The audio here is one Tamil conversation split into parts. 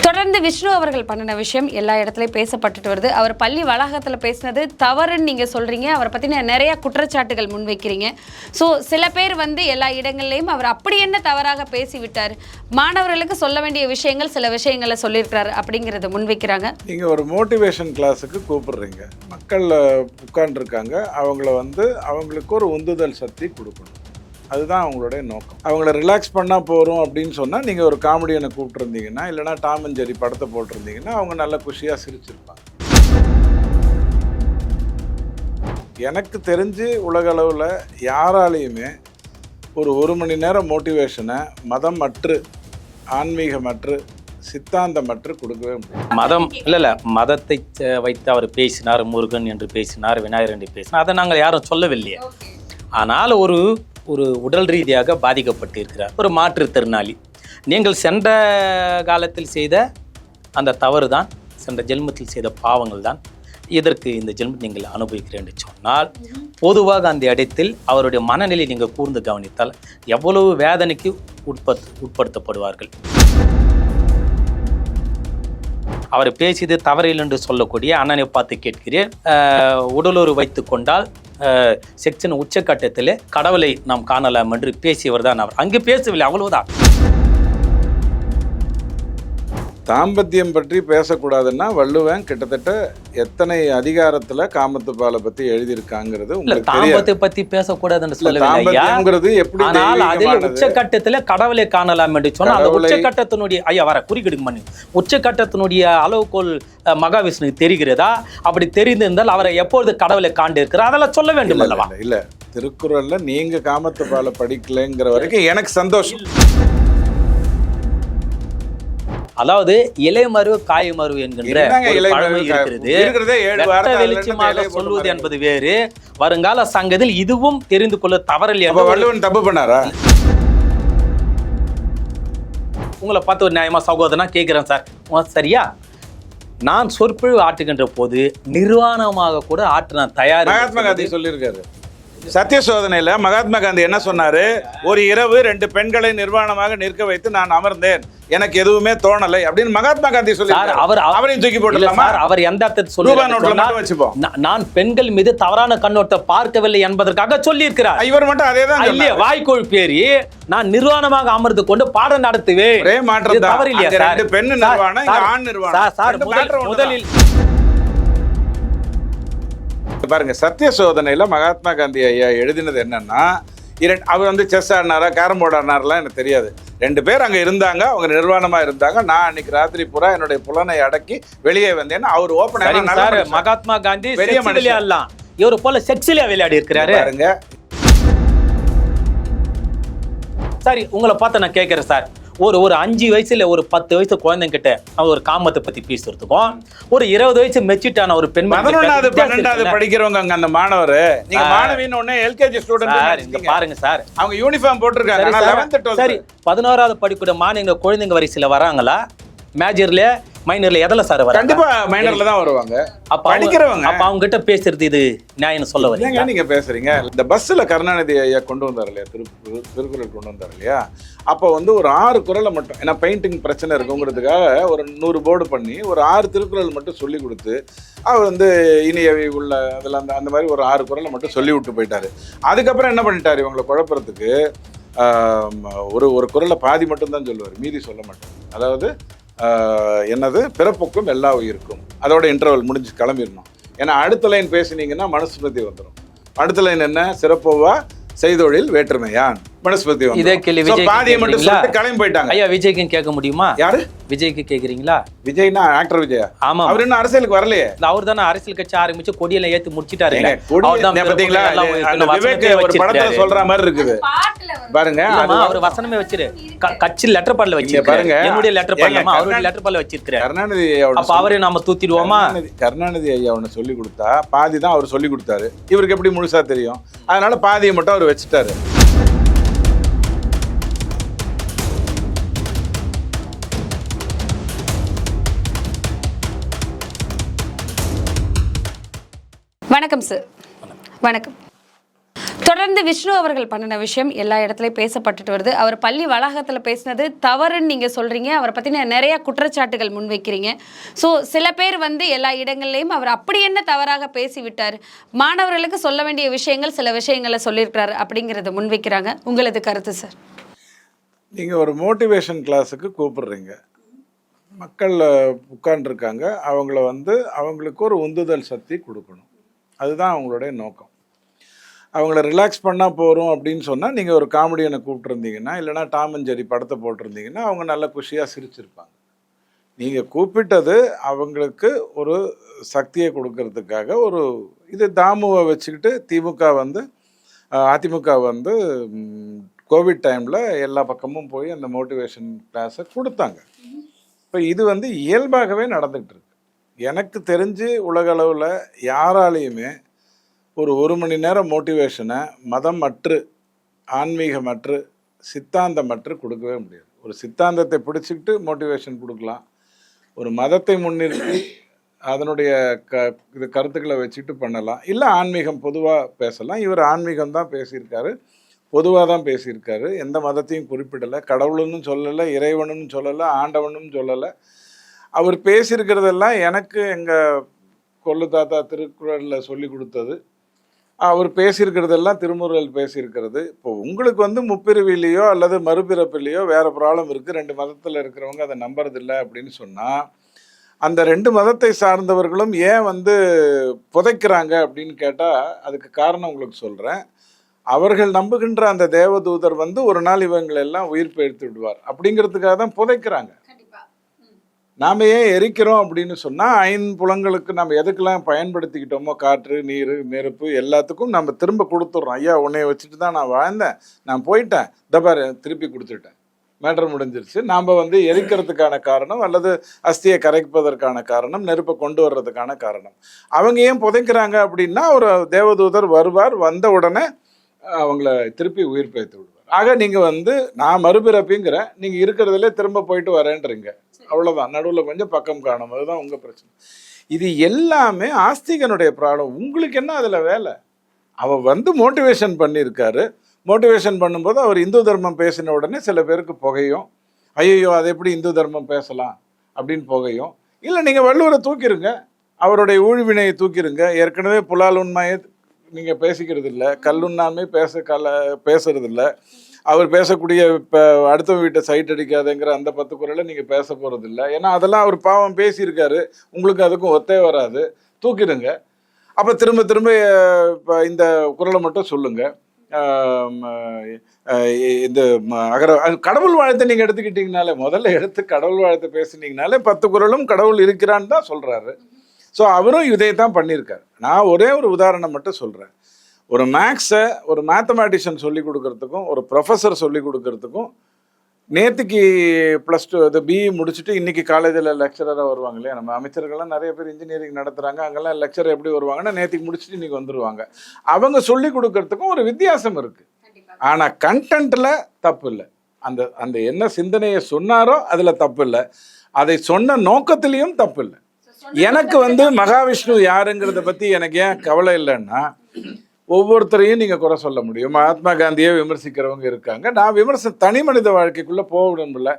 தொடர்ந்து விஷ்ணு அவர்கள் பண்ணின விஷயம் எல்லா இடத்துலையும் பேசப்பட்டுட்டு வருது. அவர் பள்ளி வளாகத்தில் பேசினது தவறுன்னு நீங்கள் சொல்கிறீங்க அவரை பற்றின நிறையா குற்றச்சாட்டுகள் முன்வைக்கிறீங்க. ஸோ சில பேர் வந்து எல்லா இடங்கள்லையும் அவர் அப்படி என்ன தவறாக பேசிவிட்டார்? மாணவர்களுக்கு சொல்ல வேண்டிய விஷயங்கள் சில விஷயங்களை சொல்லியிருக்கிறாரு அப்படிங்கிறத முன்வைக்கிறாங்க. நீங்கள் ஒரு மோட்டிவேஷன் கிளாஸுக்கு கூப்பிடுறீங்க. மக்கள் உட்காந்துருக்காங்க அவங்கள வந்து அவங்களுக்கு ஒரு உந்துதல் சக்தி கொடுக்கணும். அதுதான் அவங்களுடைய நோக்கம். அவங்கள ரிலாக்ஸ் பண்ணால் போகிறோம் அப்படின்னு சொன்னால் நீங்கள் ஒரு காமெடியனை கூப்பிட்டுருந்தீங்கன்னா இல்லைனா டாம் அண்ட் ஜெரி படத்தை போட்டிருந்தீங்கன்னா அவங்க நல்ல குஷியாக சிரிச்சிருப்பாங்க. எனக்கு தெரிஞ்சு உலக அளவில் யாராலையுமே ஒரு ஒரு மணி நேரம் மோட்டிவேஷனை மதமற்று ஆன்மீகமற்று சித்தாந்தமற்று கொடுக்கவே முடியாது. மதம் இல்ல இல்ல மதத்தை வைத்து அவர் பேசினார் முருகன் என்று பேசினார் விநாயகர் என்று பேசினார். அதை நாங்கள் யாரும் சொல்லவில்லையே. ஆனால் ஒரு ஒரு உடல் ரீதியாக பாதிக்கப்பட்டிருக்கிறார். ஒரு மாற்றுத்திறனாளி. நீங்கள் சென்ற காலத்தில் செய்த அந்த தவறு தான் சென்ற ஜென்மத்தில் செய்த பாவங்கள் தான் இதற்கு இந்த ஜென்மத்தை நீங்கள் அனுபவிக்கிறேன் என்று சொன்னால் பொதுவாக அந்த இடத்தில் அவருடைய மனநிலை நீங்கள் கூர்ந்து கவனித்தால் எவ்வளவு வேதனைக்கு உட்பத் உட்படுத்தப்படுவார்கள். அவர் பேசியது தவறில்லை என்று சொல்லக்கூடிய அண்ணனை பார்த்து கேட்கிறேன். அஹ், வைத்து கொண்டால் செக்ஷன் உச்சக்கட்டத்தில் கடவுளை நாம் காணலாம் என்று பேசியவர் தான் அவர். அங்கு பேசவில்லை அவ்வளவுதான். தாம்பத்தியம் பற்றி பேசக்கூடாதுன்னா வள்ளுவன் கிட்டத்தட்ட எத்தனை அதிகாரத்துல காமத்து பாலை பத்தி எழுதியிருக்காங்கிறது உங்களுக்கு தாம்பத்தை பத்தி பேசக்கூடாது என்று இல்ல, சொல்லவில்லை. ஐயா தாம்பத்தியம்ங்கிறது எப்படி ஆனால் அதில்? உச்சக்கட்டத்தில் கடவுளை காணலாம் என்று சொன்னால் அந்த உச்சக்கட்டத்தினுடைய ஐயா வர குறிக்கிடுங்க மணி உச்சக்கட்டத்தினுடைய அளவுகோல் அஹ், மகாவிஷ்ணுக்கு தெரிகிறதா? அப்படி தெரிந்திருந்தால் அவரை எப்பொழுது கடவுளை காண்டிருக்கிறார் அதெல்லாம் சொல்ல வேண்டும் இல்ல, அல்லவா? இல்ல, திருக்குறள்ல நீங்க காமத்து பாலை படிக்கலைங்கிற வரைக்கும் எனக்கு சந்தோஷம். அதாவது என்கின்ற இலை மருவு, வார்த்தை, அதுல இருந்து வெளிச்சமாக சொல்வது. என்பது வேறு. வருங்கால சங்கத்தில் இதுவும் தெரிந்து கொள்ள ஒரு- வள்ளுவன் தப்பு பண்ணாரா? உங்களை பார்த்து ஒரு நியாயமா சகோதரனா கேட்கிறேன் சார். சரியா? நான் சொற்பொழிவு ஆட்டுகின்ற போது நிர்வாணமாக கூட ஆற்ற நான் தயார் மகாத்மா காந்தி சொல்லியிருக்காரு. சத்திய சோதனையில மகாத்மா காந்தி என்ன சொன்னாரு? ஒரு இரவு ரெண்டு பெண்களை நிர்வாணமாக நிற்க வைத்து நான் அமர்ந்தேன். எனக்கு எதுவுமே தோணலை. அப்படின்னு மகாத்மா காந்தி சொல்லி அவர் அவரையும் தூக்கி போட்டுலாமா சார், அவர் எந்த சொல்லி வச்சுப்போம். நான் பெண்கள் மீது தவறான கண்ணோட்டத்தை பார்க்கவில்லை என்பதற்காக சொல்லியிருக்கிறார். இவர் மட்டும் அதே தான் இல்லையா வாய்க்கோள் பேரி நான் நிர்வாணமாக அமர்ந்து கொண்டு பாடம் நடத்துவேன். ஒரே மாற்றம். தவறு இல்லையா சார், நிர்வாணம், ஆண் நிர்வாணம். முதலில் பாருங்க சத்திய சோதனையில மகாத்மா காந்தி ஐயா எழுதினது என்னன்னா இரண்டு அவர் வந்து செஸ் ஆடினாரா கேரம் போர்டு ஆடினாரெலாம் எனக்கு தெரியாது. ரெண்டு பேர் அங்க இருந்தாங்க அவங்க நிர்வாணமா இருந்தாங்க. நான் அன்னைக்கு ராத்திரி பூரா என்னுடைய புலனை அடக்கி வெளியே வந்தேன்னா அவர் ஓப்பன் மகாத்மா காந்தி பெரிய மனுஷன். இவரு போல செக்ஸிலே விளையாடி இருக்கிறாரு. பாருங்க. சரி உங்களை பார்த்து நான் கேட்கிறேன் சார். ஒரு ஒரு அஞ்சு வயசுல ஒரு பத்து வயசு குழந்தைங்கிட்ட அவர் ஒரு காமத்தை பத்தி பேசுறதுக்கும் ஒரு இருபது வயசு மெச்சிட்டான ஒரு பெண்மணி பதினொன்னாவது பன்னெண்டாவது படிக்கிறவங்க அங்க அந்த மாணவர். நீங்க மாணவின்னு உடனே எல்கேஜி சார் இங்க ஸ்டூடெண்ட் பாருங்க சார். அவங்க யூனிஃபார்ம் போட்டிருக்காங்க. சரி ஆனா சார், 11th 12th சரி பதினோராவது படிக்கிற மாநில குழந்தைங்க வரிசையில வராங்களா? மேஜர்ல மைனர்ல எதுல சார் வராங்க? கண்டிப்பா மைனர்ல தான் வருவாங்க. அப்ப படிக்கிறவங்க. அப்ப அவங்க கிட்ட பேசுறது இது நியாயம் சொல்ல வரீங்க நீங்க பேசுறீங்க. இந்த பஸ்ஸில் கருணாநிதி ஐயா கொண்டு வந்தார் இல்லையா? திரு திருக்குறள் கொண்டு வந்தார் இல்லையா? அப்போ வந்து ஒரு ஆறு குறளை மட்டும் ஏன்னா பெயிண்டிங் பிரச்சனை இருக்குங்கிறதுக்காக ஒரு நூறு போர்டு பண்ணி ஒரு ஆறு திருக்குறள் மட்டும் சொல்லி கொடுத்து அவர் வந்து இனியவை உள்ள அதில் அந்த அந்த மாதிரி ஒரு ஆறு குறளை மட்டும் சொல்லி விட்டு போயிட்டாரு. அதுக்கப்புறம் என்ன பண்ணிட்டாரு? இவங்களை குழப்பறதுக்கு ஒரு ஒரு குறளை பாதி மட்டும்தான் சொல்லுவார். மீதி சொல்ல மாட்டார். அதாவது என்னது? பிறப்புக்கும் எல்லா உயிருக்கும். அதோட இன்டர்வல் முடிஞ்சு கிளம்பிடணும். ஏன்னா அடுத்த லைன் பேசுனீங்கன்னா மனுஸ்மிருதி வந்துடும் அடுத்த லைன் என்ன? சிறப்புவா? செய்தொழில் வேற்றுமையான். வந்துரும். இதே கேள்வி விஜய்க்கு பாதியை மட்டும்? சொல்லிட்டு கிளம்பி போயிட்டாங்க. ஐயா விஜய்க்கும் கேட்க முடியுமா? யாரு? விஜய்க்கு கேக்குறீங்களா விஜய்னா ஆக்டர் விஜயா? ஆமா அவர் இன்னும் அரசியலுக்கு வரலையே. அவர் தானே அரசியல் கட்சி ஆரம்பிச்சு கொடியில ஏத்தி முடிச்சிட்டாரு. பாத்தீங்களா விவேக் ஒரு படத்துல சொல்ற மாதிரி இருக்குது. பாருங்க அவர் வசனமே வச்சிரு கட்சி லெட்டர் பாடல வச்சிருக்காரு பாருங்க. என்னுடைய லெட்டர் பாடலாமா? அவருடைய லெட்டர் பாடல வச்சிருக்காரு கருணாநிதி அப்ப அவரே நாம தூத்திடுவோமா? கருணாநிதி ஐயா ஒன்று சொல்லி கொடுத்தா பாதி தான் அவர் சொல்லி கொடுத்தாரு. இவருக்கு எப்படி முழுசா தெரியும்? அதனால பாதியை மட்டும் அவர் வச்சுட்டாரு. வணக்கம் சார் வணக்கம். தொடர்ந்து விஷ்ணு அவர்கள் பண்ணின விஷயம் எல்லா இடத்துலையும் பேசப்பட்டுட்டு வருது. அவர் பள்ளி வளாகத்தில் பேசினது தவறுன்னு நீங்கள் சொல்கிறீங்க அவரை பற்றின நிறையா குற்றச்சாட்டுகள் முன்வைக்கிறீங்க. ஸோ சில பேர் வந்து எல்லா இடங்கள்லையும் அவர் அப்படி என்ன தவறாக பேசிவிட்டார்? மாணவர்களுக்கு சொல்ல வேண்டிய விஷயங்கள் சில விஷயங்களை சொல்லியிருக்கிறாரு அப்படிங்கிறத முன்வைக்கிறாங்க. உங்களது கருத்து சார் நீங்கள் ஒரு மோட்டிவேஷன் கிளாஸுக்கு கூப்பிடுறீங்க. மக்கள் உட்காண்டிருக்காங்க அவங்கள வந்து அவங்களுக்கு ஒரு உந்துதல் சக்தி கொடுக்கணும். அதுதான் அவங்களுடைய நோக்கம். அவங்கள ரிலாக்ஸ் பண்ணால் போகிறோம் அப்படின்னு சொன்னால் நீங்கள் ஒரு காமெடியனை கூப்பிட்டுருந்தீங்கன்னா இல்லைனா டாம் அண்ட் ஜெரி படத்தை போட்டிருந்தீங்கன்னா அவங்க நல்ல குஷியாக சிரிச்சிருப்பாங்க. நீங்கள் கூப்பிட்டது அவங்களுக்கு ஒரு சக்தியை கொடுக்கறதுக்காக ஒரு இது தாமுவை வச்சுக்கிட்டு திமுக வந்து அதிமுக வந்து கோவிட் டைமில் எல்லா பக்கமும் போய் அந்த மோட்டிவேஷன் கிளாஸை கொடுத்தாங்க. இப்போ இது வந்து இயல்பாகவே நடந்துகிட்டு இருக்கு. எனக்கு தெரிஞ்சு உலக அளவில் யாராலையுமே ஒரு ஒரு மணி நேரம் மோட்டிவேஷனை மதம் அற்று ஆன்மீகமற்று சித்தாந்தமற்று கொடுக்கவே முடியாது. ஒரு சித்தாந்தத்தை பிடிச்சிக்கிட்டு மோட்டிவேஷன் கொடுக்கலாம். ஒரு மதத்தை முன்னிறுத்தி அதனுடைய க இது கருத்துக்களை வச்சுட்டு பண்ணலாம். இல்லை ஆன்மீகம் பொதுவாக பேசலாம். இவர் ஆன்மீகம் தான் பேசியிருக்காரு. பொதுவாக தான் பேசியிருக்காரு. எந்த மதத்தையும் குறிப்பிடலை. கடவுளுன்னு சொல்லலை இறைவனும் சொல்லலை ஆண்டவனும் சொல்லலை. அவர் பேசியிருக்கிறதெல்லாம் எனக்கு எங்கள் கொள்ளு தாத்தா திருக்குறளில் சொல்லி கொடுத்தது. அவர் பேசியிருக்கிறதெல்லாம் திருமுறையில் பேசியிருக்கிறது. இப்போ உங்களுக்கு வந்து முப்பிறவிலையோ அல்லது மறுபிறப்பிலையோ வேறு ப்ராப்ளம் இருக்குது ரெண்டு மதத்தில் இருக்கிறவங்க அதை நம்புறதில்ல அப்படின்னு சொன்னால் அந்த ரெண்டு மதத்தை சார்ந்தவர்களும் ஏன் வந்து புதைக்கிறாங்க அப்படின்னு கேட்டால் அதுக்கு காரணம் உங்களுக்கு சொல்கிறேன் அவர்கள் நம்புகின்ற அந்த தேவதூதர் வந்து ஒரு நாள் இவங்களெல்லாம் உயிர் பெயர்த்து விடுவார். அப்படிங்கிறதுக்காக தான் புதைக்கிறாங்க. நாம் ஏன் எரிக்கிறோம் அப்படின்னு சொன்னா ஐம்புலங்களுக்கு நம்ம எதுக்கெல்லாம் பயன்படுத்திக்கிட்டோமோ காற்று நீர் நெருப்பு எல்லாத்துக்கும் நம்ம திரும்ப கொடுத்துட்றோம். ஐயா உன்னைய வச்சுட்டு தான் நான் வாழ்ந்தேன். நான் போயிட்டேன். தபார் திருப்பி கொடுத்துட்டேன். மேட்டர் முடிஞ்சிருச்சு. நாம் வந்து எரிக்கிறதுக்கான காரணம் அல்லது அஸ்தியை கரைப்பதற்கான காரணம் நெருப்பை கொண்டு வர்றதுக்கான காரணம். அவங்க ஏன் புதைக்கிறாங்க அப்படின்னா ஒரு தேவதூதர் வருவார் வந்த உடனே அவங்கள திருப்பி உயிர் பெய்த்து விடுவார். ஆக நீங்கள் வந்து நான் மறுபிறப்பிங்கிறேன். நீங்கள் இருக்கிறதுலே திரும்ப போயிட்டு வரேன்றீங்க. அவ்வளோதான் நடுவில் கொஞ்சம் பக்கம் காணும். அதுதான் உங்கள் பிரச்சனை. இது எல்லாமே ஆஸ்திகனுடைய ப்ராப்ளம் உங்களுக்கு என்ன அதில் வேலை? அவர் வந்து மோட்டிவேஷன் பண்ணியிருக்காரு. மோட்டிவேஷன் பண்ணும்போது அவர் இந்து தர்மம் பேசின உடனே சில பேருக்கு புகையும் ஐயோ அதை எப்படி இந்து தர்மம் பேசலாம்? அப்படின்னு புகையும். இல்லை நீங்கள் வள்ளுவரை தூக்கிடுங்க அவருடைய ஊழ்வினையை தூக்கிடுங்க ஏற்கனவே புலால் உண்மையை நீங்கள் பேசிக்கிறது இல்லை கல்லுண்ணாமே பேச கல பேசுறது இல்லை அவர் பேசக்கூடிய இப்போ அடுத்த வீட்டை சைட் அடிக்காதுங்கிற அந்த பத்து குரலை நீங்கள் பேச போகிறது இல்லை ஏன்னா அதெல்லாம் அவர் பாவம் பேசியிருக்காரு. உங்களுக்கு அதுக்கும் ஒத்தே வராது. தூக்கிடுங்க. அப்போ திரும்ப திரும்ப இப்போ இந்த குரலை மட்டும் சொல்லுங்கள் இந்த அகர கடவுள் வாழ்த்தை நீங்கள் எடுத்துக்கிட்டீங்கனாலே முதல்ல எடுத்து கடவுள் வாழ்த்தை பேசுனீங்கனாலே பத்து குரலும் கடவுள் இருக்கிறான்னு தான் சொல்கிறாரு ஸோ அவரும் இதை தான் பண்ணியிருக்காரு. நான் ஒரே ஒரு உதாரணம் மட்டும் சொல்கிறேன் ஒரு மேக்ஸை ஒரு மேத்தமேட்டிஷியன் சொல்லி கொடுக்கறதுக்கும் ஒரு ப்ரொஃபஸர் சொல்லி கொடுக்கறதுக்கும் நேற்றுக்கு ப்ளஸ் டூ இது பிஇ முடிச்சுட்டு இன்னைக்கு காலேஜில் லெக்சரராக வருவாங்க இல்லையா? நம்ம அமைச்சர்கள்லாம் நிறைய பேர் இன்ஜினியரிங் நடத்துகிறாங்க அங்கெல்லாம் லெக்சர் எப்படி வருவாங்கன்னா நேற்றுக்கு முடிச்சுட்டு இன்னைக்கு வந்துருவாங்க. அவங்க சொல்லி கொடுக்கறதுக்கும் ஒரு வித்தியாசம் இருக்குது ஆனால் கண்டென்ட்டில் தப்பு இல்லை. அந்த அந்த என்ன சிந்தனையை சொன்னாரோ அதில் தப்பு இல்லை. அதை சொன்ன நோக்கத்திலையும் தப்பு இல்லை. எனக்கு வந்து மகாவிஷ்ணு யாருங்கிறத பற்றி எனக்கு ஏன் கவலை இல்லைன்னா ஒவ்வொருத்தரையும் நீங்கள் குறை சொல்ல முடியும். மகாத்மா காந்தியை விமர்சிக்கிறவங்க இருக்காங்க. நான் விமர்சனம் தனி மனித வாழ்க்கைக்குள்ளே போக விரும்பல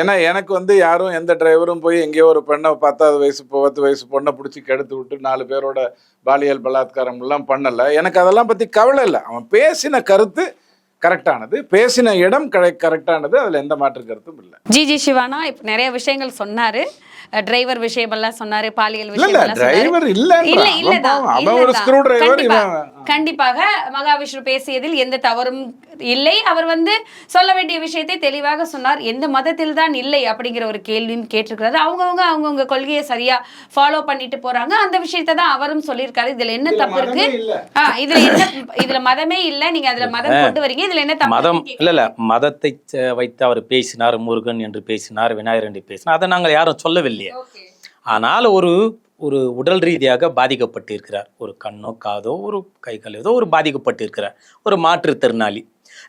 ஏன்னா எனக்கு வந்து யாரும் எந்த டிரைவரும் போய் எங்கேயோ ஒரு பெண்ணை பத்தாவது வயசு பத்து வயசு பொண்ணை பிடிச்சி கெடுத்து விட்டு நாலு பேரோட பாலியல் பலாத்காரம் எல்லாம் பண்ணலை. எனக்கு அதெல்லாம் பற்றி கவலை இல்லை. அவன் பேசின கருத்து கரெக்டானது பேசின இடம் கரெக்டானது அதில் எந்த மாற்று கருத்தும் இல்லை. ஜிஜி சிவானா இப்போ நிறைய விஷயங்கள் சொன்னாரு. டிரைவர் விஷயமெல்லாம் சொன்னாரு பாலியல் இல்ல, இல்ல, சொன்னாரு. driver இல்லைன்றான். இல்ல அவன் ஒரு driver, கண்டிப்பா. இவன் கண்டிப்பாக மகாவிஷ்ணு பேசியதில் எந்த தவறும் இல்லை. அவர் வந்து சொல்ல வேண்டிய விஷயத்தை தெளிவாக சொன்னார். எந்த மதத்தில் தான் இல்லை அப்படிங்கிற ஒரு கேள்வியும் கேட்டிருக்கிறாரு. அவங்கவுங்க அவங்கவுங்க கொள்கையை சரியா ஃபாலோ பண்ணிட்டு போறாங்க. அந்த விஷயத்தை தான் அவரும் சொல்லியிருக்காரு. இதுல என்ன தப்பு இருக்கு? இதுல என்ன இதுல மதமே இல்ல. நீங்க அதுல மதம் கொண்டு வரீங்க. இதுல என்ன தப்பு மதம் இல்ல இல்ல. மதத்தை வைத்து அவர் பேசினார் முருகன் என்று பேசினார் விநாயகர் என்று பேசினார். அதை நாங்கள் யாரும் சொல்லவில்லையே. ஆனால் ஒரு ஒரு உடல் ரீதியாக பாதிக்கப்பட்டிருக்கிறார். ஒரு கண்ணோ காதோ ஒரு கைகள் ஏதோ ஒரு பாதிக்கப்பட்டிருக்கிறார். ஒரு மாற்றுத்திறனாளி.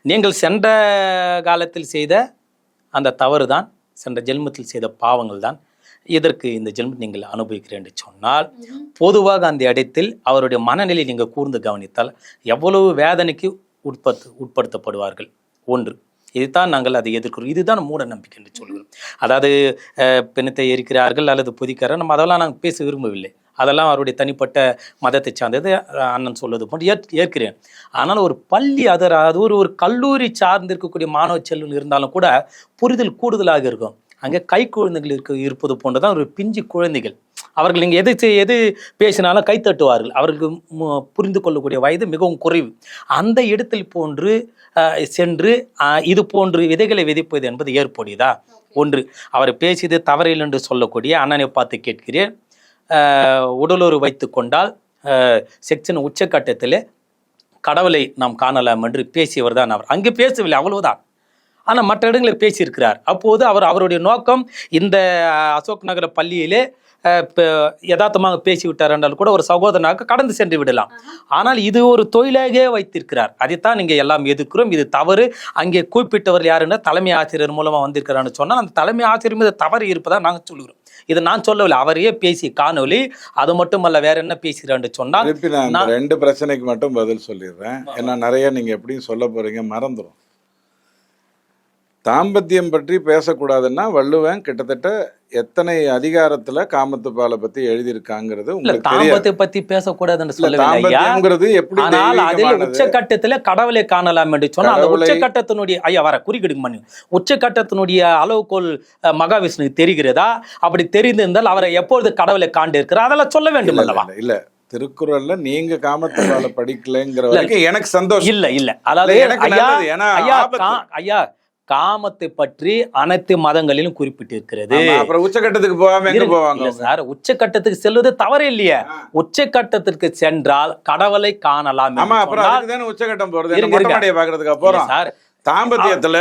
நீங்கள் சென்ற காலத்தில் செய்த அந்த தவறு தான் சென்ற ஜென்மத்தில் செய்த பாவங்கள் தான் இதற்கு இந்த ஜென்மம் நீங்கள் அனுபவிக்கிறேன் என்று சொன்னால் பொதுவாக அந்த இடத்தில் அவருடைய மனநிலை நீங்கள் கூர்ந்து கவனித்தால் எவ்வளவு வேதனைக்கு உட்பத்து உட்படுத்தப்படுவார்கள்? ஒன்று இதுதான் நாங்கள் அதை எதிர்க்கிறோம். இதுதான் மூட நம்பிக்கை என்று சொல்கிறோம். அதாவது அஹ், பிணத்தை எரிக்கிறார்கள் அல்லது புதிக்கிறார் நம்ம அதெல்லாம் நாங்கள் பேச விரும்பவில்லை. அதெல்லாம் அவருடைய தனிப்பட்ட மதத்தை சார்ந்தது. அண்ணன் சொல்வது போன்று ஏற் ஏற்கிறேன். ஆனால் ஒரு பள்ளி அது அது ஒரு ஒரு கல்லூரி சார்ந்து இருக்கக்கூடிய மாணவ செல்வங்கள் இருந்தாலும் கூட புரிதல் கூடுதலாக இருக்கும். அங்கே கை குழந்தைகள் இருக்க இருப்பது போன்று தான் ஒரு பிஞ்சு குழந்தைகள். அவர்கள் இங்கே எது செய்- எது பேசினாலும் கை தட்டுவார்கள். அவர்களுக்கு மு- புரிந்து கொள்ளக்கூடிய வயது மிகவும் குறைவு. அந்த இடத்தில் போன்று சென்று இது போன்று விதைகளை விதைப்பது என்பது ஏற்புடையதா? ஒன்று அவர் பேசியது தவறில்லை என்று சொல்லக்கூடிய அண்ணனை பார்த்து கேட்கிறேன். அஹ், உடலுறவு வைத்து கொண்டால் செக்ஷன் உச்சக்கட்டத்தில் கடவுளை நாம் காணலாம் என்று பேசியவர் தான் அவர். அங்கே பேசவில்லை அவ்வளவுதான். ஆனால் மற்ற இடங்களில் பேசியிருக்கிறார். அப்போது அவர் அவருடைய நோக்கம் இந்த அசோக் நகர பள்ளியிலே யதார்த்தமாக பேசிவிட்டார் என்றால் கூட ஒரு சகோதரனாக கடந்து சென்று விடலாம். ஆனால் இது ஒரு தொழிலாகவே வைத்திருக்கிறார். அதைத்தான் நீங்கள் எல்லாம் எதிர்க்கிறோம். இது தவறு. அங்கே குறிப்பிட்டவர் யாருன்னா தலைமை ஆசிரியர் மூலமாக வந்திருக்கிறான்னு சொன்னால் அந்த தலைமை ஆசிரியர் மீது தவறு இருப்பதா நாங்கள் சொல்லுகிறோம். இது நான் சொல்லவில்லை. அவரையே பேசி காணொலி அது மட்டுமல்ல வேற என்ன பேசுகிறான்னு சொன்னால் நான் ரெண்டு பிரச்சனைக்கு மட்டும் பதில் சொல்லிடுறேன். ஏன்னா நிறைய நீங்க எப்படியும் சொல்ல போறீங்க மறந்துடும் தாம்பத்தியம் பற்றி பேசக்கூடாதுன்னா வள்ளுவன் கிட்டத்தட்ட எத்தனை அதிகாரத்துல காமத்துப்பாலை பத்தி எழுதியிருக்காங்கிறது உங்களுக்கு தாம்பத்தை பத்தி பேசக்கூடாதுன்னு இல்ல, சொல்லவில்லை ஐயா. தாம்பத்தியம்ங்கிறது எப்படி அதில்? உச்சக்கட்டத்துல கடவுளை காணலாம் என்று சொன்னா அந்த உச்சக்கட்டத்தினுடைய ஐயா வர குறுக்கிடுங்க மணி. உச்சக்கட்டத்தினுடைய அளவுகோல் அஹ், மகாவிஷ்ணுக்கு தெரிகிறதா? அப்படி தெரிந்திருந்தால் அவரை எப்பொழுது கடவுளை காண்டு இருக்கிறார் அதெல்லாம் சொல்ல வேண்டும் இல்ல, அல்லவா? இல்ல, திருக்குறள்ல நீங்க காமத்துப்பாலை படிக்கலைங்கிற எனக்கு சந்தோஷம். இல்ல இல்ல. அதாவது எனக்கு ஐயா ஐயா காமத்தை பற்றி அனைத்து மதங்களிலும் குறிப்பிட்டிருக்கிறது. அப்புறம் உச்சக்கட்டத்துக்கு போகாம எங்க. போவாங்க? சார் உச்சக்கட்டத்துக்கு செல்வது தவறு இல்லையே. உச்சக்கட்டத்திற்கு சென்றால் கடவுளை காணலாம் ஆமா அப்புறம் உச்சக்கட்டம் போறது? பாக்குறதுக்கு அப்புறம் சார் தாம்பத்தியத்துல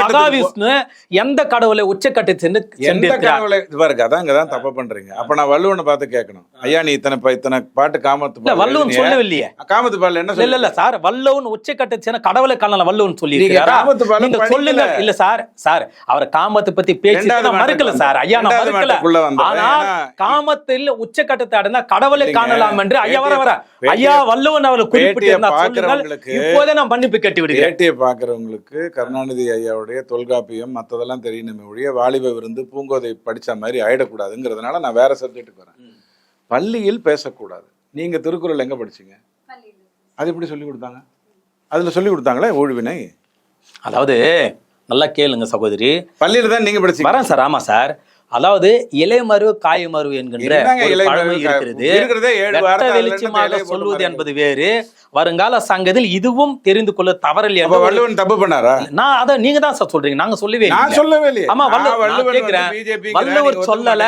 மகாவிஷ்ணு எந்த கடவுளை உச்சக்கட்டை சென்று எந்த கடவுளை பாருங்க அதான் இங்கதான் தப்பு பண்றீங்க. அப்ப நான் வள்ளுவனை பார்த்து கேட்கணும். ஐயா நீ இத்தனை ப- இத்தனை பாட்டு காமத்து வள்ளுவன். சொல்லவில்லையே. காமத்து பால் என்ன இல்ல இல்ல சார் வல்லவன் உச்சக்கட்டை சென்று கடவுளை காணலாம் வல்லவன் சொல்லி காமத்து. சொல்லுங்க இல்ல சார் சார் அவர் காமத்தை பத்தி பேசி மறுக்கல சார். ஐயா நான் மறுக்கல. ஏன்னா, காமத்தில் உச்சக்கட்டத்தை அடைந்தா கடவுளை. காணலாம் என்று ஐயா வர வர ஐயா வல்லவன் அவரை குறிப்பிட்டு இப்போதே நான் மன்னிப்பு கட்டி விடுகிறேன் பேட்டியை பாக்குறவங்களுக்கு கருணாநிதி ஐயாவுடைய தொல்காப்பியம் மத்ததெல்லாம் தெரியணுமே ஒழிய வாலிப விருந்து பூங்கோதை படிச்ச மாதிரி ஆயிடக்கூடாதுங்கிறதுனால நான் வேற சப்ஜெக்ட்டுக்கு வரேன். பள்ளியில் பேசக்கூடாது. நீங்க திருக்குறள் எங்க படிச்சீங்க? அது எப்படி சொல்லி கொடுத்தாங்க? அதுல சொல்லி கொடுத்தாங்களே ஊழ்வினை? அதாவது நல்லா கேளுங்க சகோதரி. பள்ளியில தான் நீங்க படிச்சீங்க. வரேன் சார் ஆமா சார். அதாவது இலைமறு காயமறு என்கின்ற மறு- இருக்கிறது. வெளிச்சமாக சொல்வது. என்பது வேறு. வருங்கால சங்கத்தில் இதுவும் தெரிந்து கொள்ள ஒரு- வள்ளுவன் தப்பு பண்ணாரா? நான் அத நீங்க தான் சார் சொல்றீங்க. நாங்க சொல்லவே நான் சொல்லவே ஆமா வள்ளுவர் கேக்குறேன். வள்ளுவர் சொல்லல.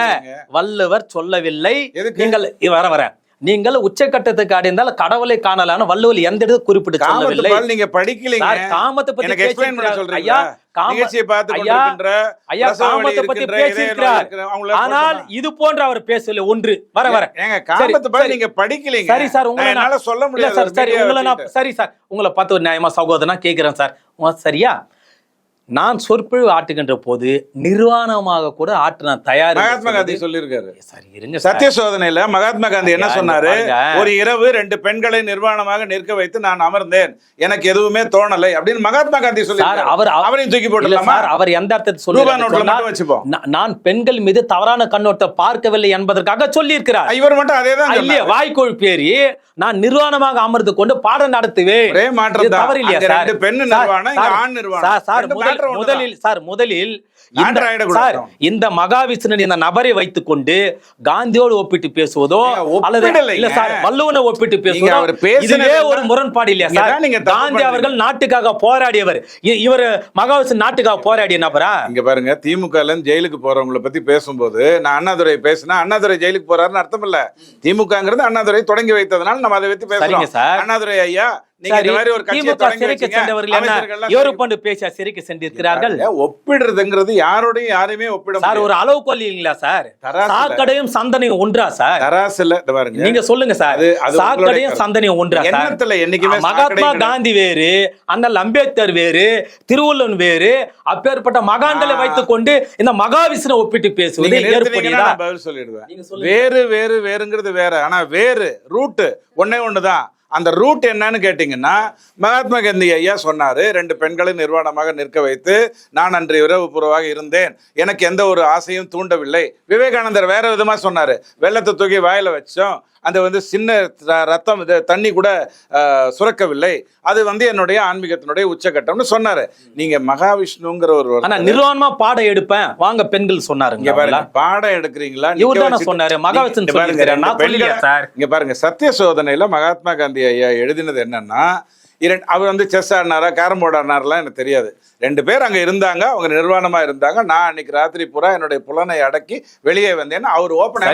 வள்ளுவர் சொல்லவில்லை? நீங்கள் வர வர. நீங்கள் உச்சக்கட்டத்துக்கு அடைந்தால் கடவுளை காணலாம்னு வள்ளுவர் எந்த இடத்துல குறிப்பிட்டு சொல்லவில்லை. பால் நீங்க படிக்கலீங்க. காமத்தை பத்தி பண்ண. சொல்றீங்களா? ஐயா காம நிகழ்ச்சியை பார்த்து ஐயா, கொண்டிருக்கின்ற, ஐயா பிரசவ வலி காமத்தை பத்தி பேசியிருக்கிறார். ஆனால். இது போன்ற அவர் பேசவில்லை. ஒன்று. வர வர. ஏங்க காமத்து சரி. நீங்க படிக்கலீங்க. சரி சார் உங்களை என்னால சொல்ல முடியாது. சார் உங்களை நான். சரி சார். உங்களை பார்த்து ஒரு நியாயமா சகோதரனா கேட்கிறேன் சார். சரியா? நான் சொற்பொழிவு ஆட்டுகின்ற போது நிர்வாணமாக கூட ஆற்ற நான் தயார் மகாத்மா காந்தி சொல்லியிருக்காரு. சார் இருங்க சத்திய சோதனையில மகாத்மா காந்தி என்ன சொன்னாரு. ஒரு இரவு ரெண்டு பெண்களை நிர்வாணமாக நிற்க வைத்து நான் அமர்ந்தேன். எனக்கு எதுவுமே தோணலை அப்படின்னு மகாத்மா காந்தி சொல்லி அவர் அவரையும் தூக்கி போட்டுலாமா அவர் எந்த அர்த்தத்தை ரூபா நோட்ல சொல்லி மட்டும் வச்சுப்போம். நான் பெண்கள் மீது தவறான கண்ணோட்டத்தை பார்க்கவில்லை என்பதற்காக சொல்லி இருக்கிறார் இவர் மட்டும் அதே தான் இல்லையா வாய்க்கோள் பேரி நான் நிர்வாணமாக அமர்ந்து கொண்டு பாடம் நடத்துவேன். தவறு இல்லையா சார், நிர்வாணம், ஆண் நிர்வாணம். சார், முதல்-. முதலில் சார் முதலில் சார் இந்த மகாவிஷ்ணன் இந்த நபரை வைத்துக் கொண்டு காந்தியோடு ஒப்பிட்டு பேசுவதோ அல்லது. இல்ல சார் வள்ளுவனை ஒப்பிட்டு பேசுவதோ இதுவே ஒரு முரண்பாடு இல்லையா சார்? காந்தி. அவர்கள் நாட்டுக்காக போராடியவர். இவர் மகாவிஷ்ணன் நாட்டுக்காக போராடிய நபரா? இங்க பாருங்க திமுக ஜெயிலுக்கு போறவங்கள பத்தி பேசும்போது நான் அண்ணாதுரை பேசினா அண்ணாதுரை ஜெயிலுக்கு போறாருன்னு அர்த்தம் இல்ல. திமுகங்கிறது அண்ணாதுரை தொடங்கி வைத்ததனால நம்ம அதை பத்தி பேசுறோம். சார். அண்ணாதுரை ஐயா ஒப்பிடுறதுங்கிறது யாரோடையும் யாரையுமே ஒப்பிட சார் ஒரு அளவுகோல் இல்லைங்களா சார். சாக்கடையும் சந்தனையும் ஒன்றா சார் தராசுல பாருங்க நீங்க சொல்லுங்க சார் சாக்கடையும். சந்தனையும் ஒன்றா சார் எண்ணத்துல என்னைக்குமே மகாத்மா. காந்தி வேறு அண்ணல் அம்பேத்கர் வேறு திருவள்ளுவன் வேறு அப்பேற்பட்ட மகான்களை. வைத்துக் கொண்டு இந்த மகாவிஷ்ணு ஒப்பிட்டு பேசுவது பதில் சொல்லிடுவேன். வேறு வேறு வேறுங்கிறது வேற ஆனா வேறு ரூட் ஒண்ணே ஒண்ணுதான் அந்த ரூட் என்னன்னு கேட்டிங்கன்னா மகாத்மா காந்தி ஐயா சொன்னார் ரெண்டு பெண்களை நிர்வாணமாக நிற்க வைத்து நான் அன்று இரவு புறவாக இருந்தேன். எனக்கு எந்த ஒரு ஆசையும் தூண்டவில்லை. விவேகானந்தர் வேற விதமாக சொன்னார் வெள்ளத்தை தூக்கி வாயில வச்சோம். அந்த வந்து சின்ன ரத்தம் இது தண்ணி கூட சுரக்கவில்லை. அது வந்து என்னுடைய ஆன்மீகத்தினுடைய உச்சகட்டம்னு சொன்னாரு. நீங்க மகாவிஷ்ணுங்கிற ஒரு ஆனா நிர்வாணமா பாடம் எடுப்பேன். வாங்க பெண்கள் இங்க சொன்னாருங்க பாருங்க பாடம் எடுக்கிறீங்களா? இவர் தானே சொன்னாரு? மகாவிஷ்ணு இங்க இங்க பாருங்க சத்திய சோதனையில மகாத்மா காந்தி ஐயா எழுதினது என்னன்னா இரண்டு அவர் வந்து செஸ் ஆடினாரா கேரம் போர்டு ஆடினாரெல்லாம் எனக்கு தெரியாது ரெண்டு பேர் அங்க இருந்தாங்க அவங்க நிர்வாணமா இருந்தாங்க நான் அன்னைக்கு ராத்திரி பூரா என்னுடைய புலனை அடக்கி வெளியே வந்தேன்னா அவர் ஓப்பன்